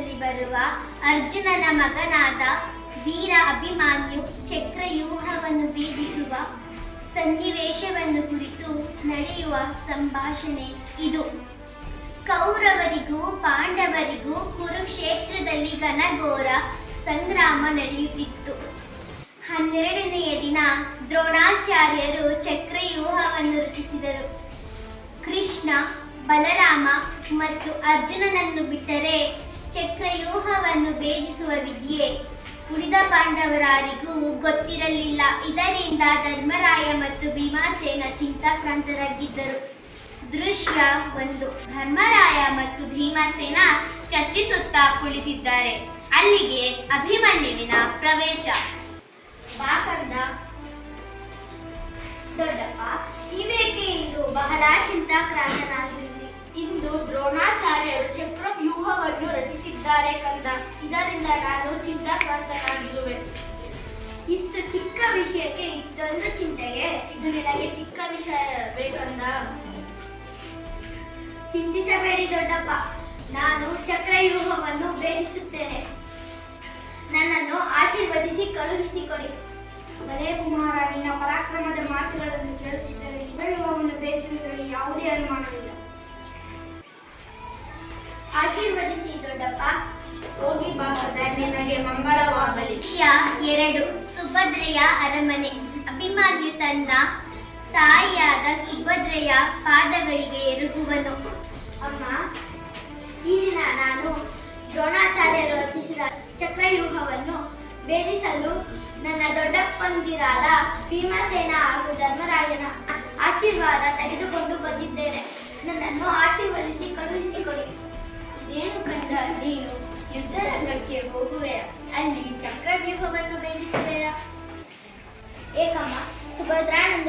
ಕ್ಷೇತ್ರದಲ್ಲಿ ಬರುವ ಅರ್ಜುನನ ಮಗನಾದ ವೀರ ಅಭಿಮಾನ್ಯು ಚಕ್ರವ್ಯೂಹವನ್ನು ಭೇದಿಸುವ ಸನ್ನಿವೇಶವನ್ನು ಕುರಿತು ನಡೆಯುವ ಸಂಭಾಷಣೆ ಇದು. ಕೌರವರಿಗೂ ಪಾಂಡವರಿಗೂ ಕುರುಕ್ಷೇತ್ರದಲ್ಲಿ ಘನಘೋರ ಸಂಗ್ರಾಮ ನಡೆಯುತ್ತಿತ್ತು. ಹನ್ನೆರಡನೆಯ ದಿನ ದ್ರೋಣಾಚಾರ್ಯರು ಚಕ್ರವ್ಯೂಹವನ್ನು ರಚಿಸಿದರು. ಕೃಷ್ಣ, ಬಲರಾಮ ಮತ್ತು ಅರ್ಜುನನನ್ನು ಬಿಟ್ಟರೆ ಚಕ್ರವ್ಯೂಹವನ್ನು ಭೇದಿಸುವ ವಿದ್ಯೆ ಉಳಿದ ಪಾಂಡವರಾರಿಗೂ ಗೊತ್ತಿರಲಿಲ್ಲ. ಇದರಿಂದ ಧರ್ಮರಾಯ ಮತ್ತು ಭೀಮಾಸೇನ ಚಿಂತಾಕ್ರಾಂತರಾಗಿದ್ದರು. ದೃಶ್ಯ ಒಂದು. ಧರ್ಮರಾಯ ಮತ್ತು ಭೀಮಸೇನ ಚರ್ಚಿಸುತ್ತಾ ಕುಳಿತಿದ್ದಾರೆ. ಅಲ್ಲಿಗೆ ಅಭಿಮನ್ಯುವಿನ ಪ್ರವೇಶ. ಬಾಕಂದ ದೊಡ್ಡಪ್ಪ ನೀವೇಕೆ ಇಂದು ಬಹಳ ಚಿಂತಾಕ್ರಾಂತನಾಗಿರುತ್ತಿ ಇಂದು ದ್ರೋಣಾಚಾರ್ಯರು ಚಕ್ರವ್ಯೂಹವನ್ನು ರಚಿಸಿದ್ದಾರೆ ಕಂದ. ಇದರಿಂದ ನಾನು ಚಿಂತಾಕ್ರಾಂತನಾಗಿರುವೆ ಇಷ್ಟು ಚಿಕ್ಕ ವಿಷಯಕ್ಕೆ ಇಷ್ಟೊಂದು ಚಿಂತೆಗೆ ಇದು ನಿನಗೆ ಚಿಕ್ಕ ವಿಷಯ ಬೇಕಂದ ಚಿಂತಿಸಬೇಡಿ ದೊಡ್ಡಪ್ಪ. ನಾನು ಚಕ್ರವ್ಯೂಹವನ್ನು ಭೇದಿಸುತ್ತೇನೆ. ನನ್ನನ್ನು ಆಶೀರ್ವದಿಸಿ ಕಳುಹಿಸಿಕೊಡಿ. ಬಲೇ ಕುಮಾರ, ನಿನ್ನ ಪರಾಕ್ರಮದ ಮಾತುಗಳನ್ನು ಕೇಳುತ್ತಿದ್ದರೆ ಚಕ್ರವ್ಯೂಹವನ್ನು ಭೇದಿಸುವುದರಲ್ಲಿ ಯಾವುದೇ ಅನುಮಾನವಿಲ್ಲ. ಆಶೀರ್ವದಿಸಿ ದೊಡ್ಡಪ್ಪ. ಹೋಗಿ ಬಾ ನಿನಗೆ ಮಂಗಳವಾಗಲಿ. ಎರಡು ಸುಭದ್ರೆಯ ಅರಮನೆ. ಅಭಿಮಾನ್ಯು ತನ್ನ ತಾಯಿಯಾದ ಸುಭದ್ರೆಯ ಪಾದಗಳಿಗೆ ಎರಗುವನು. ಅಮ್ಮ, ಈ ದಿನ ನಾನು ದ್ರೋಣಾಚಾರ್ಯರು ರಚಿಸಿದ ಚಕ್ರವ್ಯೂಹವನ್ನು ಭೇದಿಸಲು ನನ್ನ ದೊಡ್ಡಪ್ಪಂದಿರಾದ ಭೀಮಸೇನ ಹಾಗೂ ಧರ್ಮರಾಯನ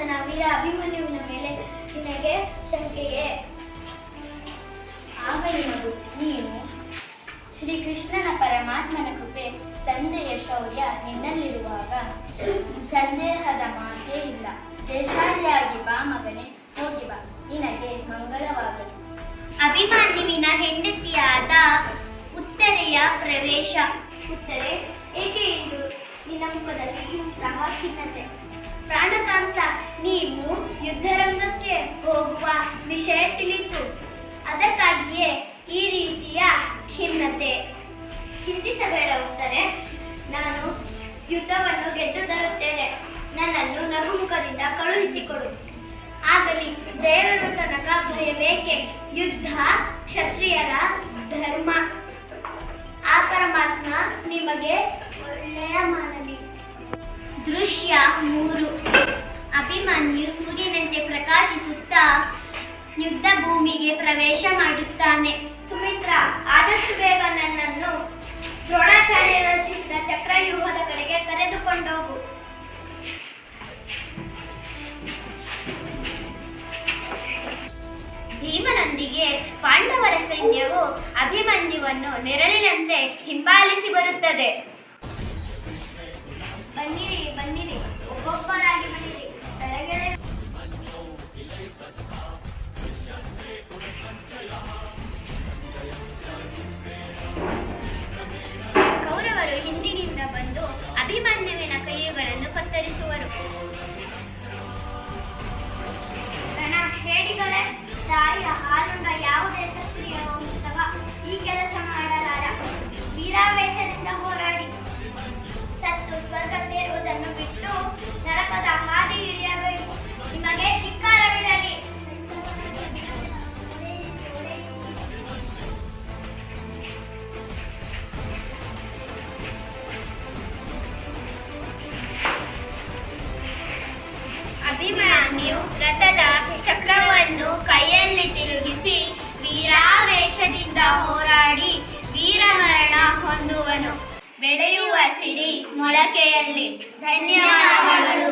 ಸುಭದ್ರಾನಂದನ ವೀರ ಅಭಿಮನ್ಯುವಿನ ಮೇಲೆ ನಿನಗೆ ಶಂಕೆಯೇ ಆಗ ನಿನಗೂ ನೀನು ಶ್ರೀಕೃಷ್ಣನ ಪರಮಾತ್ಮನ ಕೃಪೆ, ತಂದೆಯ ಶೌರ್ಯ ನಿನ್ನಲ್ಲಿರುವಾಗ ಸಂದೇಹದ ಮಾತೇ ಇಲ್ಲ. ದೇಶಾಲಿಯಾಗಿ ಬಾ ಮಗನೇ, ಹೋಗಿ ಬಾ, ನಿನಗೆ ಮಂಗಳವಾಗಲಿ. ಅಭಿಮನ್ಯುವಿನ ಹೆಂಡತಿಯಾದ ಉತ್ತರೆಯ ಪ್ರವೇಶ. ಉತ್ತರೆ, ಏಕೆ ಇಂದು? ನಿನ್ನ ಮುಖದಲ್ಲಿ ಇಂತಹ ಖಿನ್ನತೆ. ಪ್ರಾಣಕಾಂತ ಹೋಗುವ ವಿಷಯ ತಿಳಿತು ಅದಕ್ಕಾಗಿಯೇ ಈ ರೀತಿಯ ಖಿನ್ನತೆ. ಚಿಂತಿಸಬೇಡ ಉತ್ತರೆ. ನಾನು ಯುದ್ಧವನ್ನು ಗೆದ್ದು ತರುತ್ತೇನೆ. ನನ್ನನ್ನು ನಗುಮುಖದಿಂದ ಕಳುಹಿಸಿಕೊಡು. ಆಗಲಿ ದೇವರ ತನಕ ಭಯವೇಕೆ? ಯುದ್ಧ ಕ್ಷತ್ರಿಯರ ಧರ್ಮ. ಆ ಪರಮಾತ್ಮ ನಿಮಗೆ ಒಳ್ಳೆಯ ಮಾಡಲಿ ದೃಶ್ಯ ಮೂರು. ಅಭಿಮನ್ಯು ಸೂರ್ಯನಂತೆ ಪ್ರಕಾಶಿಸುತ್ತಾ ಯುದ್ಧ ಭೂಮಿಗೆ ಪ್ರವೇಶ ಮಾಡುತ್ತಾನೆ. ಸುಮಿತ್ರ, ಆದಷ್ಟು ಬೇಗ ನನ್ನನ್ನು ದ್ರೋಣಾಚಾರ್ಯ ರಚಿಸಿದ ಚಕ್ರವ್ಯೂಹದ ಕಡೆಗೆ ಕರೆದುಕೊಂಡೋಗು. ಭೀಮನೊಂದಿಗೆ ಪಾಂಡವರ ಸೈನ್ಯವು ಅಭಿಮನ್ಯುವನ್ನು ನೆರಳಿನಂತೆ ಹಿಂಬಾಲಿಸಿ ಬರುತ್ತದೆ. ಬನ್ನಿರಿ ಬನ್ನಿರಿ. ಒಬ್ಬೊಬ್ಬರಾಗಿ ಬನ್ನಿರಿ. ಅಭಿಮನ್ಯು ರಥದ ಚಕ್ರವನ್ನು ಕೈಯಲ್ಲಿ ತಿರುಗಿಸಿ ವೀರಾವೇಶದಿಂದ ಹೋರಾಡಿ ವೀರಮರಣ ಹೊಂದುವನು. ಬೆಳೆಯುವ ಸಿರಿ ಮೊಳಕೆಯಲ್ಲಿ. ಧನ್ಯವಾದಗಳು.